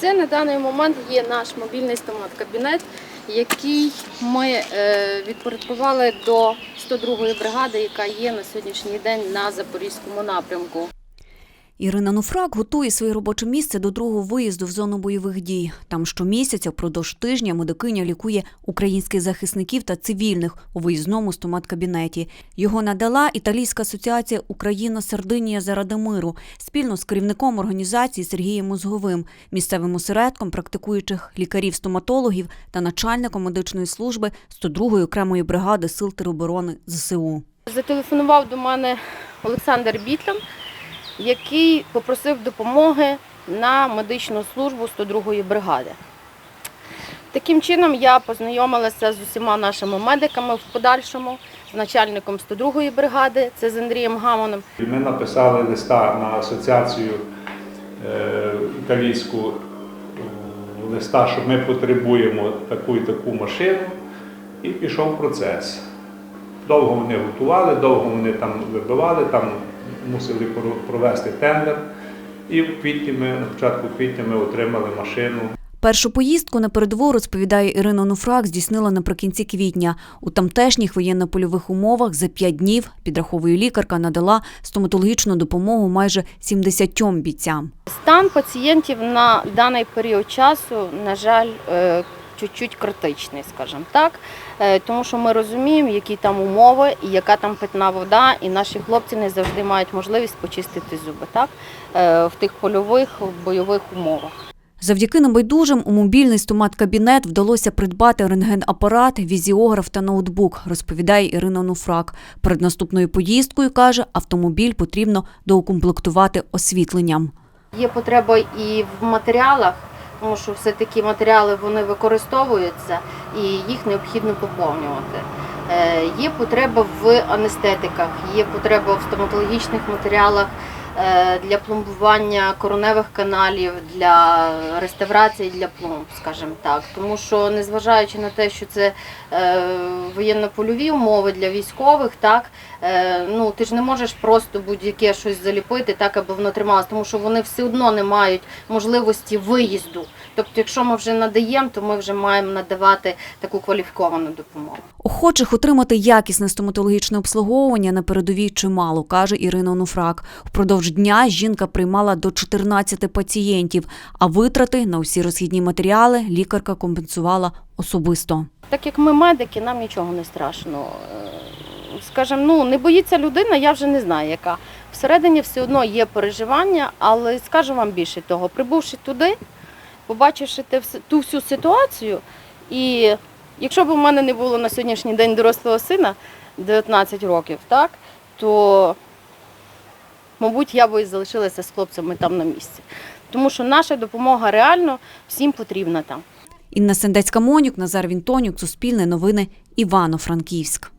Це на даний момент є наш мобільний стомат-кабінет, який ми е, відпорядкували до 102-ї бригади, яка є на сьогоднішній день на Запорізькому напрямку. Ірина Нуфрак готує своє робоче місце до другого виїзду в зону бойових дій. Там щомісяця впродовж тижня медикиня лікує українських захисників та цивільних у виїзному стомат-кабінеті. Його надала Італійська асоціація Україна Сардинія заради миру спільно з керівником організації Сергієм Мозговим, місцевим осередком практикуючих лікарів-стоматологів та начальником медичної служби 102-ї окремої бригади сил тероборони ЗСУ. Зателефонував до мене Олександр Бітлан, який попросив допомоги на медичну службу 102-ї бригади. Таким чином я познайомилася з усіма нашими медиками в подальшому, з начальником 102-ї бригади, це з Андрієм Гамоном. Ми написали листа на асоціацію е, італійську е, листа, що ми потребуємо таку і таку машину, і пішов процес. Довго вони готували, довго вони там вибивали, там мусили провести тендер. І в квітні ми, на початку квітня ми отримали машину. Першу поїздку на передову, розповідає Ірина Нуфрак, здійснила наприкінці квітня. У тамтешніх воєнно-польових умовах за п'ять днів, підраховує лікарка, надала стоматологічну допомогу майже 70 бійцям. Стан пацієнтів на даний період часу, на жаль, е, чуть-чуть критичний, скажімо так, Е, тому що ми розуміємо, які там умови і яка там питна вода, і наші хлопці не завжди мають можливість почистити зуби так, е, в тих польових бойових умовах. Завдяки небайдужим у мобільний стомат-кабінет вдалося придбати рентген-апарат, візіограф та ноутбук, розповідає Ірина Нуфрак. Перед наступною поїздкою, каже, автомобіль потрібно доукомплектувати освітленням. Є потреба і в матеріалах, тому що все такі матеріали вони використовуються і їх необхідно поповнювати. Е, Є потреба в анестетиках, є потреба в стоматологічних матеріалах для пломбування короневих каналів, для реставрації для пломб, скажімо так. Тому що, незважаючи на те, що це е, воєнно-польові умови для військових, так е, ну ти ж не можеш просто будь-яке щось заліпити, так аби воно трималося, тому що вони все одно не мають можливості виїзду. Тобто, якщо ми вже надаємо, то ми вже маємо надавати таку кваліфіковану допомогу. Охочих отримати якісне стоматологічне обслуговування на передовій чимало, каже Ірина Онуфрак. Впродовж дня жінка приймала до 14 пацієнтів, а витрати на усі розхідні матеріали лікарка компенсувала особисто. Так як ми медики, нам нічого не страшно. Е, Скажем, ну не боїться людина, я вже не знаю, яка. Всередині все одно є переживання, але скажу вам більше того, прибувши туди, побачивши ту всю ситуацію, і якщо б у мене не було на сьогоднішній день дорослого сина 19 років, так, то, мабуть, я би залишилася з хлопцями там на місці. Тому що наша допомога реально всім потрібна там. Інна Сендецька Монюк, Назар Вінтонюк, Суспільне новини, Івано-Франківськ.